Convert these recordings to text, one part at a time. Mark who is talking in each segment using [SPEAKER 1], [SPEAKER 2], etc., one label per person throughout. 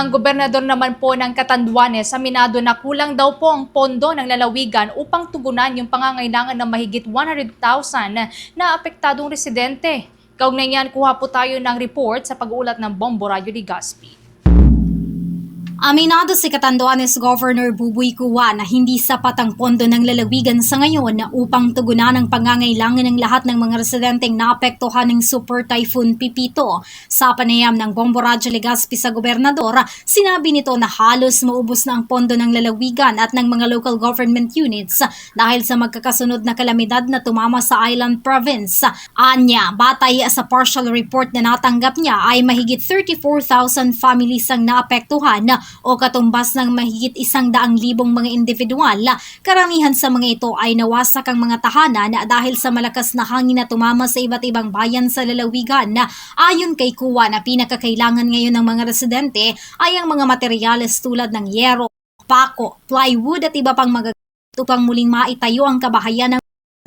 [SPEAKER 1] Ang gobernador naman po ng Catanduanes aminado na kulang daw po ang pondo ng lalawigan upang tugunan yung pangangailangan ng mahigit 100,000 na apektadong residente. Kaugnay niyan, kuha po tayo ng report sa pag-uulat ng Bombo Radio Ligaspi.
[SPEAKER 2] Aminado si Catanduanes Governor Bubuy Kuwa na hindi sapat ang pondo ng lalawigan sa ngayon na upang tugunan ang pangangailangan ng lahat ng mga residenteng naapektuhan ng Super Typhoon Pipito. Sa panayam ng Bombo Radyo Legazpi sa gobernador, sinabi nito na halos maubos na ang pondo ng lalawigan at ng mga local government units dahil sa magkakasunod na kalamidad na tumama sa Island Province. Anya, batay sa partial report na natanggap niya ay mahigit 34,000 families ang naapektuhan o katumbas ng mahigit isang daang libong mga individual. Karamihan sa mga ito ay nawasak ang mga tahanan dahil sa malakas na hangin na tumama sa iba't ibang bayan sa lalawigan. Ayon kay Kuwa na pinakakailangan ngayon ng mga residente ay ang mga materyales tulad ng yero, pako, plywood at iba pang magagamit upang muling maitayo ang kabahayan ng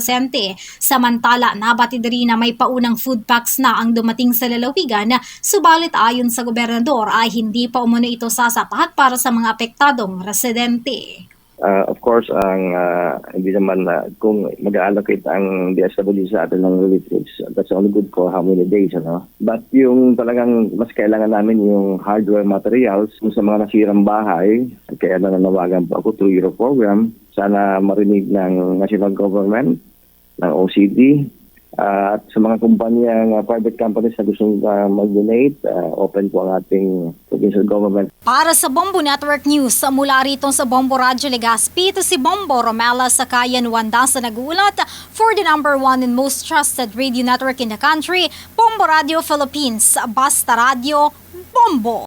[SPEAKER 2] presente. Samantala, nabatid rin na may paunang food packs na ang dumating sa lalawigan, subalit ayon sa gobernador ay hindi pa umano ito sasapat para sa mga apektadong residente.
[SPEAKER 3] Uh, of course, ang uh, hindi naman na kung mag-allocate ang DSWD sa atin ng relief goods, that's only good for how many days, ano? But yung talagang mas kailangan namin yung hardware materials kung sa mga nasirang bahay, kaya nananawagan po ako through Euro program, sana marinig ng national government, ng OCD, uh, at sa mga kumpanyang uh, private companies na gustong uh, mag-donate, uh, open po ang ating provincial government
[SPEAKER 2] Para sa Bombo Network News, mula rito sa Bombo Radyo Legazpi, ito si Bombo Romela Sakayan Wanda sa nagulat for the number one and most trusted radio network in the country, Bombo Radio Philippines. Basta Radio, Bombo!